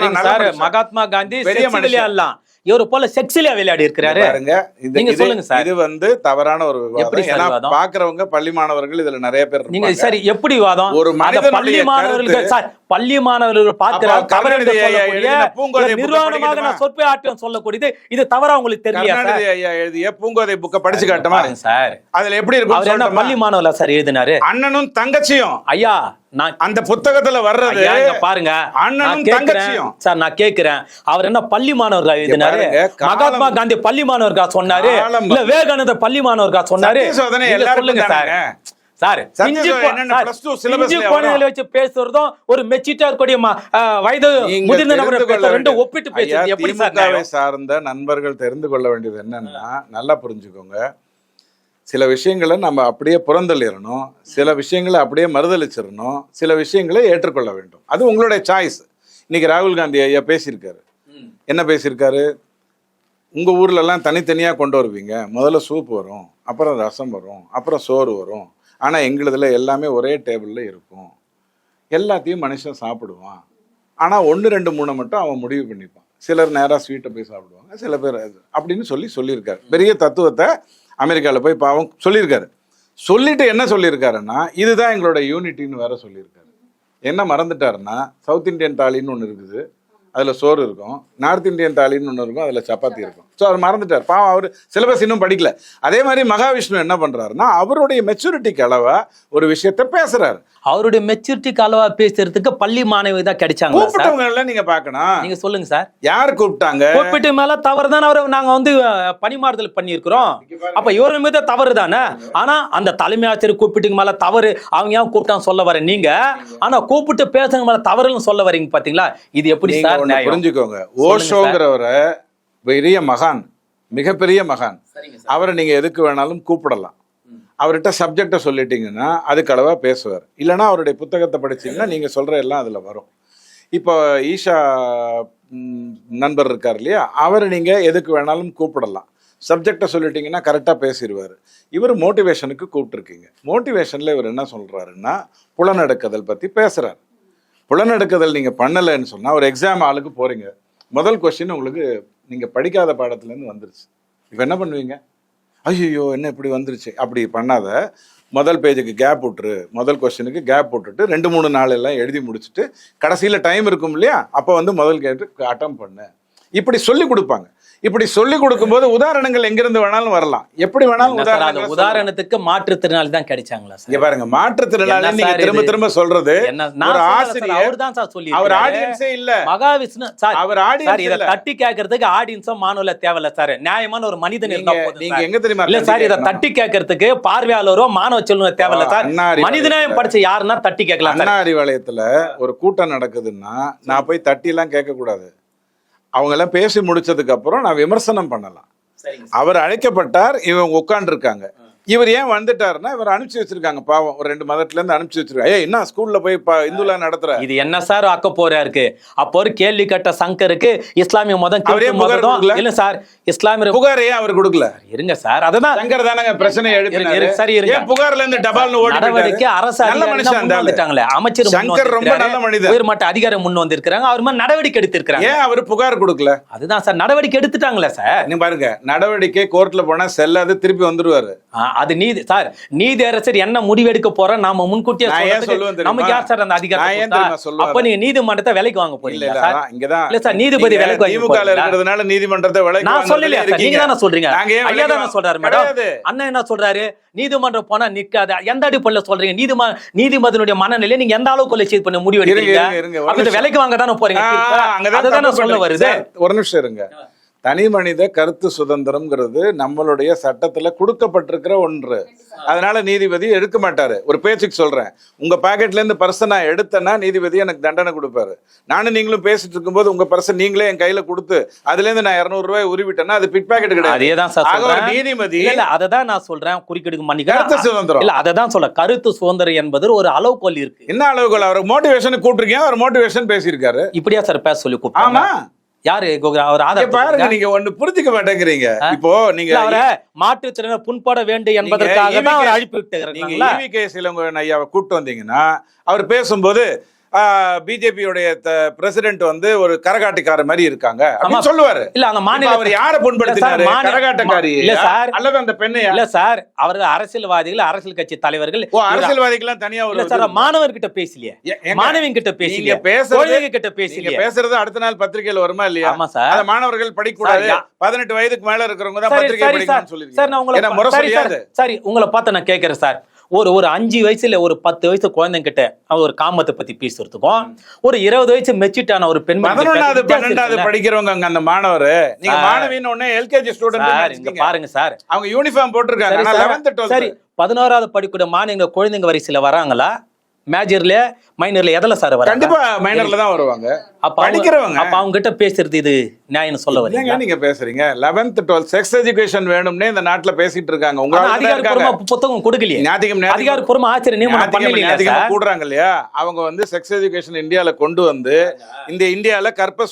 மகாத்மா காந்தி பெரிய மனுஷன். இவரு போல செக்ஸிலியா விளையாடி இருக்கிறாரு பாருங்க நீங்க சொல்லுங்க சார். இது வந்து தவறான ஒரு எப்படி விவாதம் ஏன்னா? பாக்குறவங்க பள்ளி மாணவர்கள் இதுல நிறைய பேர் நீங்க. சரி எப்படி வாதம் ஒரு பள்ளி மாணவர்களுக்கு கருத்து- சார் பள்ளி மாணவர்கள் பார்க்கிற அப்ப தவறு நிர்வாணமாக? நான் சொற்பை ஆட்டம் சொல்லக்கூடியது. இது தவறா உங்களுக்கு தெரியல எழுதிய பூங்கோதை புக்கை படிச்சு காட்டுமா? சார். அதுல எப்படி இருக்கும் பள்ளி மாணவர்களா சார் எழுதினாரு? அண்ணனும் தங்கச்சியும். ஐயா நான் அந்த புத்தகத்துல வர்றது பாருங்க. அண்ணனும் தங்கச்சியும். சார் நான் கேக்குறேன் அவர் என்ன பள்ளி மாணவர்களா எழுதினாரு? மகாத்மா காந்தி பள்ளி மாணவர்களா சொன்னாரு? இல்ல விவேகானந்தர் பள்ளி மாணவர்களா சொன்னாரு? சொல்லுங்க சார். சார்? குழந்தைகளை வச்சு பேசுறதும் ஒரு மெச்சிட்டா இருக்கக்கூடிய வயது முதிர்ந்த நபரை வேண்டியது- ஒப்பிட்டு பேசுறது. எப்படி சார்? சார்ந்த நண்பர்கள் தெரிந்து கொள்ள வேண்டியது என்னன்னா நல்லா புரிஞ்சுக்கோங்க. சில விஷயங்களை நம்ம அப்படியே புறந்தள்ளிடணும். சில விஷயங்களை அப்படியே மறுதளிச்சிடணும். சில விஷயங்களை ஏற்றுக்கொள்ள வேண்டும். அது உங்களுடைய சாய்ஸ் இன்னைக்கு ராகுல் காந்தி ஐயா பேசியிருக்காரு. என்ன பேசியிருக்காரு? உங்க ஊர்ல எல்லாம் தனித்தனியா கொண்டு வருவீங்க. முதல்ல சூப் வரும் அப்புறம் ரசம் வரும் அப்புறம் சோறு வரும். ஆனால் எங்களுதில் எல்லாமே ஒரே டேபிளில் இருக்கும். எல்லாத்தையும் மனுஷன் சாப்பிடுவான். ஆனால் ஒன்று ரெண்டு மூணை மட்டும் அவன் முடிவு பண்ணிப்பான். சிலர் நேராக ஸ்வீட்டை போய் சாப்பிடுவாங்க சில பேர் அப்படின்னு சொல்லி சொல்லியிருக்காரு. பெரிய தத்துவத்தை அமெரிக்காவில் போய் பாவம் சொல்லியிருக்காரு. சொல்லிட்டு என்ன சொல்லியிருக்காருன்னா இதுதான் எங்களோட யூனிட்டின்னு வேற சொல்லியிருக்காரு. என்ன மறந்துட்டாருன்னா சவுத் இந்தியன் தாலின்னு ஒன்று இருக்குது. அதில் சோறு இருக்கும். நார்த் இந்தியன் தாலின்னு ஒன்று இருக்கும். அதில் சப்பாத்தி இருக்கும். ஸோ அவர் மறந்துட்டார். பாவம் அவர் சிலபஸ் இன்னும் படிக்கல. அதே மாதிரி மகாவிஷ்ணு என்ன பண்ணுறாருன்னா அவருடைய மெச்சூரிட்டிக்கு அளவா ஒரு விஷயத்த பேசுறாரு. அவருடைய மெச்சூரிட்டிக்கு அளவா பேசுறதுக்கு பள்ளி மாணவி தான் கிடைச்சாங்களா சார்? கூப்பிட்டவங்க எல்லாம் நீங்க பார்க்கணும். நீங்க சொல்லுங்க சார். யார் கூப்பிட்டாங்க? கூப்பிட்டு மேல தவறு தானே அவரை நாங்க வந்து பணிமாறுதல் பண்ணியிருக்கிறோம். அப்ப இவர் மீது தவறு தானே? ஆனா அந்த தலைமை ஆசிரியர் கூப்பிட்டுக்கு மேல தவறு அவங்க ஏன் கூப்பிட்டான்னு சொல்ல வர நீங்க? ஆனா கூப்பிட்டு பேசுங்க மேல தவறுன்னு சொல்ல வரீங்க பாத்தீங்களா? இது எப்படி சார்? புரிஞ்சுக்கோங்க. ஓஷோங்கிறவரை பெரிய மகான் மிகப்பெரிய மகான். அவரை நீங்க எதுக்கு வேணாலும் கூப்பிடலாம். அவர்கிட்ட சப்ஜெக்டை சொல்லிட்டீங்கன்னா அதுக்கு பேசுவார். இல்லைன்னா அவருடைய புத்தகத்தை படிச்சீங்கன்னா நீங்க சொல்ற எல்லாம் அதுல வரும். இப்போ ஈஷா நண்பர் இருக்கார் இல்லையா? அவரை நீங்க எதுக்கு வேணாலும் கூப்பிடலாம். சப்ஜெக்டை சொல்லிட்டீங்கன்னா கரெக்டாக பேசிடுவார். இவர் மோட்டிவேஷனுக்கு கூப்பிட்டுருக்கீங்க. மோட்டிவேஷனில் இவர் என்ன சொல்றாருன்னா புலனடக்குதல் பற்றி பேசுறாரு. புலனெடுக்குதல் நீங்கள் பண்ணலைன்னு சொன்னால் ஒரு எக்ஸாம் ஆளுக்கு போகிறீங்க முதல் கொஸ்டின் உங்களுக்கு நீங்கள் படிக்காத பாடத்துலேருந்து வந்துருச்சு. இப்போ என்ன பண்ணுவீங்க? ஐயோ என்ன இப்படி வந்துருச்சு? அப்படி பண்ணாத. முதல் பேஜுக்கு கேப் விட்டுரு. முதல் கொஸ்டினுக்கு கேப் விட்டுட்டு ரெண்டு மூணு நாள் எல்லாம் எழுதி முடிச்சுட்டு கடைசியில் டைம் இருக்கும் இல்லையா? அப்போ வந்து முதல் கேட்டு அட்டம் பண்ணு. இப்படி சொல்லி கொடுப்பாங்க. இப்படி சொல்லி கொடுக்கும்போது உதாரணங்கள் எங்கிருந்து வேணாலும் வரலாம். எப்படி வேணாலும் சொல்லலாம். உதாரணத்துக்கு மாற்றுத்திறனாளி தான் கிடைச்சாங்களா இங்க சார் பாருங்க மாற்றுத்திறனாளி நீங்க திரும்ப? திரும்ப சொல்றது ஒரு ஆசிரியர் அவர் தான் சார் சொல்லி அவர் ஆடியன்ஸே இல்ல. மகாவிஷ்ணு சார் அவர் ஆடியன்ஸ் இத தட்டி கேட்கறதுக்கு ஆடியன்ஸும் மானுவல தேவையில்ல சார். நியாயமான ஒரு மனிதன் இருந்தா நீங்க போதும் நீங்க சார். எங்க தெரியுமா இல்ல சார் இத? தட்டி கேட்கறதுக்கு பார்வையாளரோ மாணவ செல்வம் தேவையில்ல சார். மனிதநேயம் படிச்ச யாருன்னா தட்டி கேட்கலாம் சார். அண்ணா அறிவாலயத்துல ஒரு கூட்டம் நடக்குதுன்னா நான் போய் தட்டி எல்லாம் கேட்க கூடாது அவங்க எல்லாம் பேசி முடிச்சதுக்கு அப்புறம் நான் விமர்சனம் பண்ணலாம். அவர் அழைக்கப்பட்டார் இவங்க உட்கார்ந்து இவர் ஏன் வந்துட்டாருன்னா இவர் அனுப்பிச்சு வச்சிருக்காங்க பாவம். ஒரு ரெண்டு மதத்துல இருந்து அனுப்பிச்சு வச்சிருக்காங்க. ஏய் என்ன ஸ்கூல்ல போய் இந்துலா நடத்துற? இது என்ன சார் அக்க போறா இருக்கு அப்போ ஒரு கேள்வி கட்ட சங்கருக்கு இஸ்லாமிய மதம்? இல்ல சார் இஸ்லாமிய புகார் ஏன் அவர் கொடுக்கல. இருங்க சார் அததான் சங்கர் தானங்க பிரச்சனை எழுப்பினாரு. சரி இருங்க. ஏன் புகார்ல இருந்து டபால்னு ஓடி நடவடிக்கை அரசு நல்ல மனுஷன். வந்துட்டாங்களே அமைச்சர் சங்கர் ரொம்ப. நல்ல மனிதர். உயர்மட்ட அதிகாரி முன் வந்திருக்கிறாங்க அவர் மாதிரி நடவடிக்கை எடுத்திருக்கிறாங்க. ஏன் அவர் புகார் கொடுக்கல? அதுதான் சார் நடவடிக்கை எடுத்துட்டாங்களே சார் நீ பாருங்க நடவடிக்கை கோர்ட்ல போனா செல்லாது திருப்பி வந்துருவாரு. அது நீதி சார் நீதி அரசர் என்ன முடிவெடுக்க போறோம் நாம முன்கூட்டியே? நமக்கு யார் சார் அந்த அதிகாரம் அப்ப நீங்க நீதிமன்றத்தை விலைக்கு வாங்க போறீங்க இல்ல சார்? இங்கதான் இல்ல சார், நீதிபதி விலைக்கு வாங்கி? இருக்கிறதுனால நீதிமன்றத்தை விலைக்கு நான் சொல்லலையா சார். நீங்க தானே சொல்றீங்க? ஐயா தானே சொல்றாரு மேடம். அண்ணன் என்ன சொல்றாரு? நீதிமன்றம் போனா நிக்காது. எந்த அடிப்படையில சொல்றீங்க? நீதிம நீதிமன்றனுடைய மனநிலை நீங்க எந்த அளவுக்கு செய்து பண்ண முடிவு எடுக்கிறீங்க. விலைக்கு வாங்க தானே போறீங்க? அதுதானே சொல்ல. வருது. சார், ஒரு நிமிஷம் இருங்க. தனி மனித கருத்து சுதந்திரம்ங்கிறது நம்மளுடைய சட்டத்துல கொடுக்கப்பட்டிருக்கிற ஒன்று. அதனால நீதிபதி எடுக்க மாட்டாரு. ஒரு பேச்சுக்கு சொல்றேன். உங்க பாக்கெட்ல இருந்து பர்ஸை நான் எடுத்தேன்னா நீதிபதி எனக்கு தண்டனை கொடுப்பாரு. நானும் நீங்களும் பேசிட்டு இருக்கும்போது உங்க பர்ஸை நீங்களே என் கையில கொடுத்து அதுல இருந்து நான் இருநூறு ரூபாய் உருவிட்டேன்னா அது பிட் பாக்கெட் கிடையாது. சார் ஆக ஒரு சொல்றேன். நீதிபதி இல்ல இல்ல அததான் நான் சொல்றேன். குறுக்கிடுக்கு கருத்து மன்னிக்க சுதந்திரம். இல்ல அததான் சொல்ல. கருத்து சுதந்திரம் என்பது ஒரு அளவுகோல் இருக்கு. என்ன அளவுகள் அவர் மோட்டிவேஷன் கூட்டிருக்கீங்க அவர் மோட்டிவேஷன் பேசியிருக்காரு. இப்படியா சார் பேச சொல்லி கூப்பிட்டாங்க? ஆமா. யாரு? அவர் ஆதார் பாருங்க நீங்க ஒண்ணு புரிஞ்சுக்க மாட்டேங்கிறீங்க. இப்போ நீங்க அவரை மாற்றுத்திறனர் புண்பட வேண்டும் என்பதற்காக நீங்க தான் அவர் அழைப்பு நீங்க விட்டுறாங்களா ஈவி கே சிலங்கோயன் ஐயாவை கூப்பிட்டு வந்தீங்கன்னா அவர் பேசும்போது பிஜேபியுடைய பிரசிடென்ட் வந்து ஒரு கரகாட்டிக்கார மாதிரி இருக்காங்க. சொல்லுவாரு. இல்ல அந்த மாநில அவர் யாரை புண்படுத்தினாரு? கரகாட்டக்காரி இல்ல சார். அல்லது அந்த பெண்ணையா இல்ல சார் அவர்கள் அரசியல்வாதிகள் அரசியல் கட்சி தலைவர்கள். ஓ அரசியல்வாதிகெல்லாம் தனியா இல்ல சார் மாணவர் கிட்ட பேசலையே. மாணவிங்க கிட்ட பேசலையே. பேசுறது கிட்ட பேசலையே. பேசுறது அடுத்த நாள் பத்திரிகையில வருமா இல்லையா? ஆமா சார். அத மாணவர்கள் படிக்க கூடாது சார், யா- பதினெட்டு வயதுக்கு மேல இருக்கிறவங்க தான் பத்திரிகை படிக்கணும்னு சார் நான் உங்களை சரி உங்களை பார்த்து நான் கேட்கறேன் சார். ஒரு ஒரு அஞ்சு வயசுல ஒரு பத்து வயசு குழந்தைங்க கிட்ட அவ ஒரு காமத்தை பத்தி பேசுறதுக்கும் ஒரு இருபது வயசு மெச்சிட்டான ஒரு பெண் பதினொன்னாவது பன்னெண்டாவது படிக்கிறவங்க அந்த மாணவர். நீங்க. மாணவின்னு உடனே எல்கேஜி ஸ்டூடெண்ட் பாருங்க சார். அவங்க யூனிஃபார்ம் போட்டிருக்காங்க. சரி ஆனா சார். 11th 12th சரி பதினோராவது படிக்கூட மாநில குழந்தைங்க வரிசையில வராங்களா? மேஜர்ல மைனர்ல எதுல சார் வராங்க? கண்டிப்பா மைனர்ல தான் வருவாங்க. அப்ப படிக்கிறவங்க. அப்ப அவங்க கிட்ட பேசுறது இது நியாயம் சொல்ல வரீங்க நீங்க பேசுறீங்க. 11th 12th செக்ஸ் எஜுகேஷன் வேணும்னே இந்த நாட்டுல பேசிட்டு இருக்காங்க. உங்க அதிகாரப்பூர்வமா. புத்தகம் கொடுக்கலையே. ஞாயிற்றுக்கிழமை அதிகாரப்பூர்வமா ஆச்சரிய நியமனம் பண்ணலையா சார்? கூடுறாங்க இல்லையா? அவங்க வந்து செக்ஸ் எஜுகேஷன் இந்தியால கொண்டு வந்து இந்த இந்தியால கற்ப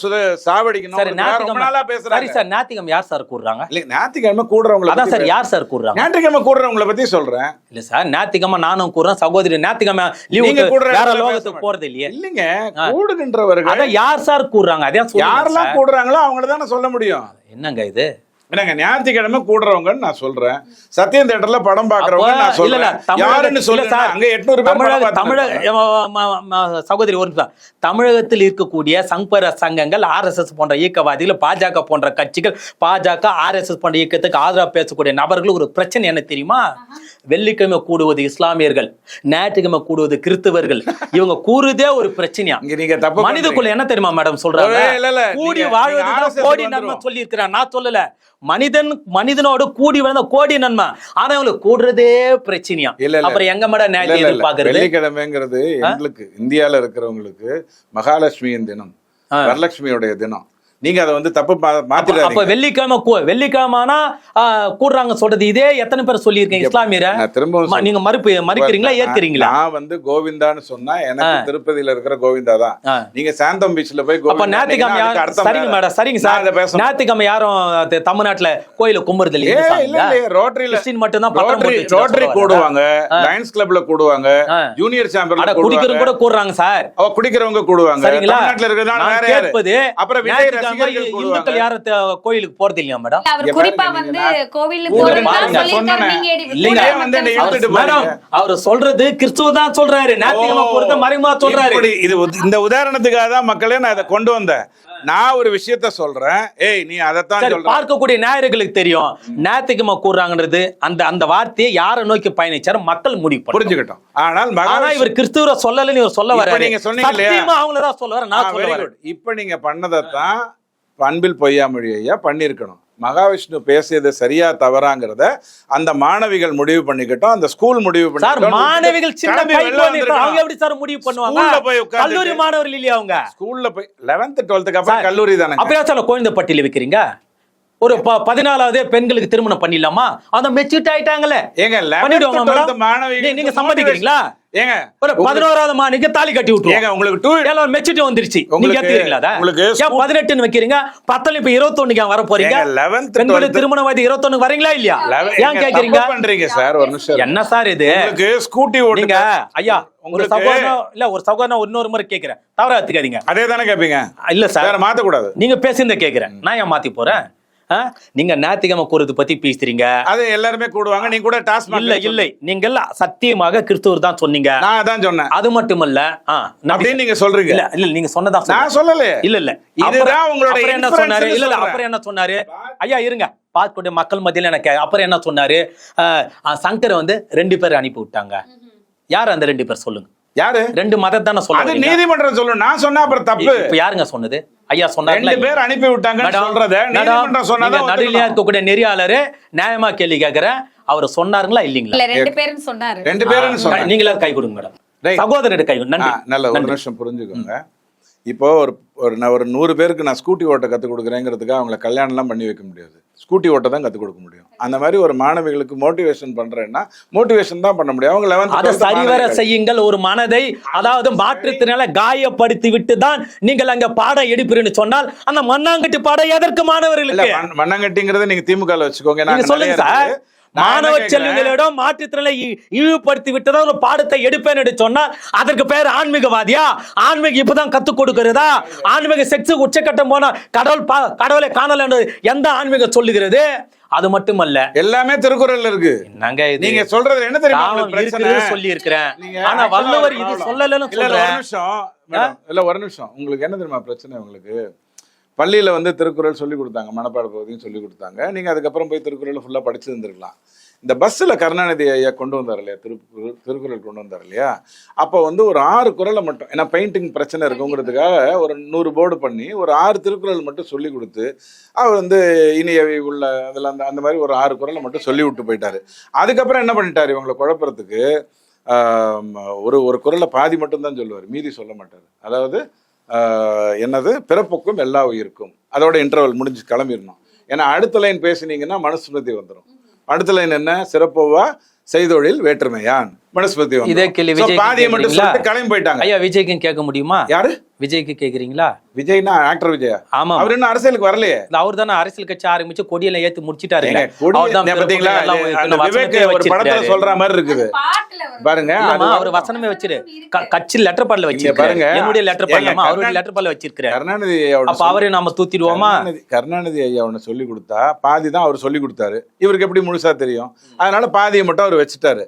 சாவடிக்கணும். சரி ஞாயிற்றுக்கிழமை நாளா சரி பேசுறாங்க. சார் ஞாயிற்றுக்கிழமை யார் சார் கூடுறாங்க? இல்ல ஞாயிற்றுக்கிழமை கூடுறவங்கள அதான் சார் யார் சார் கூடுறாங்க? ஞாயிற்றுக்கிழமை கூடுறவங்கள பத்தி சொல்றேன். இல்ல சார் ஞாயிற்றுக்கிழமை நானும் கூடுறேன் சகோதரி ஞாயிற்றுக்கிழமை லீவ் வேற லோகத்துக்கு போறது இல்லையே இல்லைங்க. கூடுகின்றவர்கள் அதான் யார் சார் கூடுறாங்க அதான் யாரெல்லாம். கூடுறாங்களோ அவங்கள தானே சொல்ல முடியும். என்னங்க இது? என்னங்க ஞாயிற்றுக்கிழமை கூடுறவங்கன்னு நான் சொல்றேன். சத்தியம் தேட்டர்ல படம் பாக்குறவங்க நான் சொல்றேன். யாருன்னு சொல்லுங்க அங்க எட்நூறு தமிழக தமிழக சகோதரி ஒரு நிமிஷம். தமிழகத்தில் இருக்கக்கூடிய சங்கர சங்கங்கள் ஆர்எஸ்எஸ் போன்ற இயக்கவாதிகள் பாஜக போன்ற கட்சிகள் பாஜக ஆர்எஸ்எஸ் போன்ற இயக்கத்துக்கு ஆதரவா பேசக்கூடிய நபர்கள் ஒரு பிரச்சனை என்ன தெரியுமா? வெள்ளிக்கிழமை கூடுவது இஸ்லாமியர்கள் ஞாயிற்றுக்கிழமை கூடுவது கிறிஸ்தவர்கள். இவங்க கூறுதே ஒரு பிரச்சனையா? நீங்க தப்பு மனிதக்குள்ள என்ன தெரியுமா மேடம் சொல்றாங்க? கூடி RSS கோடி. நன்மை சொல்லி நான் சொல்லல. மனிதன் மனிதனோடு கூடி வாழ்ந்த கோடி நன்மை ஆனா இவங்களுக்கு கூடுறதே பிரச்சனையா இல்ல, இல்ல. அப்புறம் எங்க இல்ல, இல்ல. எதிர்பார்க்கறது வெள்ளிக்கிழமைங்கிறது எங்களுக்கு இந்தியால இருக்கிறவங்களுக்கு மகாலட்சுமியின் தினம். வரலட்சுமியோடைய தினம் நீங்க அதை வந்து தப்பு மா- அப்ப வெள்ளிக்கிழமை வெள்ளிக்கிழமைனா கூடுறாங்க சொல்றது இதே எத்தனை பேர் சொல்லியிருக்கீங்க இஸ்லாமியர? ம- நீங்க மறுப்பு மறுக்கிறீங்களா ஏற்கிறீங்களா? நான் வந்து கோவிந்தான்னு சொன்னா எனக்கு திருப்பதியில இருக்கிற கோவிந்தா தான். நீங்க சாந்தம் பீச்ல போய் அப்ப ஞாயிற்றுக்கிழமை சரிங்க. மேடம் சரிங்க சார். ஞாயிற்றுக்கிழமை யாரும் தமிழ்நாட்டுல கோயில கும்புறது இல்லையா இல்ல இல்லையே, ரோட்டரியில மட்டும்தான் பத்திரம் ரோட்டரி ரோட்டரி. கூடுவாங்க. லயன்ஸ் கிளப்ல கூடுவாங்க. ஜூனியர் சாம்பர்ல குடிக்கிறவங்க கூட கூடுறாங்க சார். குடிக்கிறவங்க கூடுவாங்க. தமிழ்நாட்டுல கேட்பது அப்புறம் விஜய் இந்துக்கள் யாரும் கோயிலுக்கு போறது இல்லையா மேடம்? அவர் குறிப்பா வந்து கோவிலுக்கு. மேடம் அவர் சொல்றது கிறிஸ்துவ தான் சொல்றாரு. ஞாயிற்றுக்கிழமை போறது மறைமுகமா சொல்றாரு. இது இந்த உதாரணத்துக்காக தான் மக்களே நான் இதை கொண்டு வந்தேன். நான் ஒரு விஷயத்த சொல்றேன். ஏய் நீ அதைத்தான் சொல்ற. பார்க்கக்கூடிய நேயர்களுக்கு தெரியும். ஞாயிற்றுக்கிழமை கூடுறாங்கன்றது அந்த அந்த வார்த்தையை யாரை நோக்கி பயணிச்சாரு மக்கள் முடிவு. புரிஞ்சுக்கிட்டோம். ஆனால் ஆனா இவர் கிறிஸ்துவரை சொல்லலன்னு இவர் சொல்ல இப்ப வர நீங்க சொன்னீங்க இல்லையா? சத்தியமா அவங்கள தான் சொல்ல வர நான் சொல்ல இப்ப நீங்க பண்ணதைத்தான் அன்பில் பொய்யாமொழி ஐயா பண்ணியிருக்கணும். மகாவிஷ்ணு பேசியது சரியா தவறாங்கிறத அந்த மாணவிகள் முடிவு பண்ணிக்கிட்டோம். அந்த ஸ்கூல் முடிவு பண்ணிக்கிட்டோம். மாணவிகள் சின்ன அவங்க. எப்படி சார் முடிவு பண்ணுவாங்க? போய் கல்லூரி மாணவர்கள் இல்லையா அவங்க? ஸ்கூல்ல போய் 11th 12th அப்புறம் கல்லூரி தானே அப்படியா சார் குழந்தை பட்டியல் வைக்கிறீங்க? ஒரு பதினாலாவது பெண்களுக்கு திருமணம் பண்ணிடலாமா? அந்த மெச்சூரிட்டி ஆயிட்டாங்களே. ஏங்க 11th பண்ணிடுவாங்க 12th மேடம் மாணவிகள் நீ- நீங்க சம்மதிக்கிறீங்களா? ஏங்க ஒரு பதினோராவது மாணிக்கு தாலி கட்டி விட்டுருவோம். ஏங்க உங்களுக்கு டூ எல்லாம் மெச்சூரிட்டி வந்துருச்சு. நீங்க உங்களுக்கு- ஏத்துக்கிறீங்களா? உங்களுக்கு ஏன் பதினெட்டுன்னு வைக்கிறீங்க? பத்தல இப்ப இருபத்தொன்னுக்கு வர போறீங்க ஏங்க 11th பெண்களுக்கு 12th திருமண வயது இருபத்தொன்னு வரீங்களா இல்லையா? ஏன் கேக்குறீங்க? பண்றீங்க சார் ஒரு நிமிஷம் என்ன சார் இது? உங்களுக்கு ஸ்கூட்டி ஓட்டுங்க. ஐயா ஒரு உங்களுக்கு- சகோதரன் இல்ல ஒரு சகோதரன் இன்னொரு முறை கேக்குறேன். தவறா எடுத்துக்காதீங்க. அதே தானே கேட்பீங்க இல்ல சார். மாத்த கூடாது நீங்க பேசுறத கேக்குறேன். நான் ஏன் மாத்தி போறேன்? நீங்க ஞாயிற்றுக்கிழமை கூறது பத்தி பேசுறீங்க. அது எல்லாருமே கூடுவாங்க. நீங்க கூட டாஸ்க் இல்ல இல்லை. நீங்கள் சத்தியமாக கிறிஸ்துவர் தான் சொன்னீங்க. நான் அதான் சொன்னேன். அது மட்டுமல்ல அப்படின்னு நீங்க சொல்றீங்க. இல்ல இல்ல நீங்க சொன்னதா. நான் சொல்லலையே. இல்ல இல்ல. இதுதான் அப்புறம் என்ன சொன்னாரு? ன்னு இல்ல இல்ல. அப்புறம் என்ன சொன்னாரு? ஐயா இருங்க. பார்க்கக்கூடிய மக்கள் மத்தியில எனக்கு அப்புறம் என்ன சொன்னாரு? சங்கரை வந்து ரெண்டு பேர் அனுப்பி விட்டாங்க. யார் அந்த ரெண்டு பேர்? சொல்லுங்க. யாரு? ரெண்டு மதம் தானே அது சொல்ல நீதிமன்றம் சொல்லணும் நான் சொன்னா அப்புறம் தப்பு. இப்ப யாருங்க சொன்னது? ஐயா சொன்னார்ல ரெண்டு பேர் அனுப்பி விட்டாங்கன்னு மேடம், சொல்றத நீதிமன்றம் நடுநிலையா ஒத்துக்கணும். இருக்கக்கூடிய நெறியாளரு நியாயமா கேள்வி கேக்குறேன். அவர் சொன்னாருங்களா இல்லீங்களா? இல்ல ரெண்டு பேரும் சொன்னாரு. ரெண்டு பேரும் சொன்னாங்க நீங்களே கை கொடுங்க மேடம். சகோதரர் கை நன்றி. நல்ல ஒரு நிமிஷம் புரிஞ்சுக்கோங்க. இப்போ ஒரு ஒரு நான் ஒரு நூறு பேருக்கு நான் ஸ்கூட்டி ஓட்ட கற்றுக் கொடுக்குறேங்கிறதுக்காக அவங்கள கல்யாணம்லாம் பண்ணி வைக்க முடியாது. ஸ்கூட்டி ஓட்ட தான் கற்றுக் கொடுக்க முடியும். அந்த மாதிரி ஒரு மாணவிகளுக்கு மோட்டிவேஷன் பண்றேன்னா மோட்டிவேஷன் தான் பண்ண முடியும். அவங்க அதை சரிவர லெவன்த் செய்யுங்கள். ஒரு மனதை அதாவது மாற்றுத்தினால காயப்படுத்தி விட்டு தான் நீங்கள் அங்க பாடம் எடுப்பீர்னு சொன்னால் அந்த மண்ணாங்கட்டி பாடம் எதற்கு மாணவர்களுக்கு? மண்- மண்ணாங்கட்டிங்கிறத நீங்க திமுக வச்சுக்கோங்க. நாங்க சொல்லுங்க சார். நான் மாணவ கேக்குறேன்? செல்வங்களிடம் மாற்றுத்திறனை இழிவுபடுத்தி விட்டுதான் ஒரு பாடத்தை எடுப்பேன் என்று சொன்னால் அதற்கு பேர் ஆன்மீகவாதியா? ஆன்மீகம் இப்பதான் கத்துக் கொடுக்கிறதா? ஆன்மீக செக்ஸ் உச்சக்கட்டம் போனா கடவுள் கடவுளை காணல என்று எந்த ஆன்மீகம் சொல்லுகிறது? அது மட்டுமல்ல. எல்லாமே திருக்குறள்ல இருக்கு. நாங்க நீங்க சொல்றது என்ன தெரியுமா சொல்லி இருக்கிறேன் ஆனா ஒரு இது. சொல்லலன்னு சொல்றேன். இல்ல ஒரு நிமிஷம். உங்களுக்கு என்ன தெரியுமா பிரச்சனை உங்களுக்கு? பள்ளியில் வந்து திருக்குறள் சொல்லி கொடுத்தாங்க. மனப்பாட பகுதியும் சொல்லி கொடுத்தாங்க. நீங்கள் அதுக்கப்புறம் போய் திருக்குறள் ஃபுல்லாக படிச்சு இருந்திருக்கலாம் இந்த பஸ்ஸில் கருணாநிதி ஐயா கொண்டு வந்தார் இல்லையா? திருக்குறள் திருக்குறள் கொண்டு வந்தார் இல்லையா? அப்போ வந்து ஒரு ஆறு குறளை மட்டும் ஏன்னா பெயிண்டிங் பிரச்சனை இருக்குங்கிறதுக்காக ஒரு நூறு போர்டு பண்ணி ஒரு ஆறு திருக்குறள் மட்டும் சொல்லி கொடுத்து அவர் வந்து இனியவை உள்ள அதில் அந்த அந்த மாதிரி ஒரு ஆறு குறளை மட்டும் சொல்லி விட்டு போயிட்டார். அதுக்கப்புறம் என்ன பண்ணிட்டார்? இவங்களை குழப்பறதுக்கு ஒரு ஒரு குறளை பாதி மட்டும்தான் சொல்லுவார். மீதி சொல்ல மாட்டார். அதாவது என்னது? பிறப்புக்கும் எல்லா உயிருக்கும். அதோட இன்டர்வல் முடிஞ்சு கிளம்பிடணும். ஏன்னா அடுத்த லைன் பேசுனீங்கன்னா மனுஸ்மிருதி வந்துடும் அடுத்த லைன் என்ன? சிறப்புவா? செய்தொழில் வேற்றுமையான். வந்துரும். இதே கேள்வி விஜய்க்கு பாதியை மட்டும்? சொல்லிட்டு கிளம்பி போயிட்டாங்க. ஐயா விஜய்க்கும் கேட்க முடியுமா யாரு? விஜய்க்கு கேக்குறீங்களா விஜய்னா ஆக்டர் விஜயா? ஆமா அவர் இன்னும் அரசியலுக்கு வரலையே. அவர் தானே அரசியல் கட்சி ஆரம்பிச்சு கொடியில ஏத்து முடிச்சிட்டாரு. பாத்தீங்களா விவேக் ஒரு படத்துல சொல்ற மாதிரி இருக்குது. பாருங்க அவர் வசனமே வச்சிரு கட்சி லெட்டர் பாடல வச்சிருக்காரு பாருங்க. என்னுடைய லெட்டர் பாடலாமா அவருடைய லெட்டர் பாடல வச்சிருக்காரு கருணாநிதி ஐயாவோட அப்ப அவரே நாம தூத்திடுவோமா? கருணாநிதி ஐயா ஒன்று சொல்லி கொடுத்தா பாதி தான் அவர் சொல்லி கொடுத்தாரு. இவருக்கு எப்படி முழுசா தெரியும்? அதனால பாதியை மட்டும் அவர் வச்சுட்டாரு.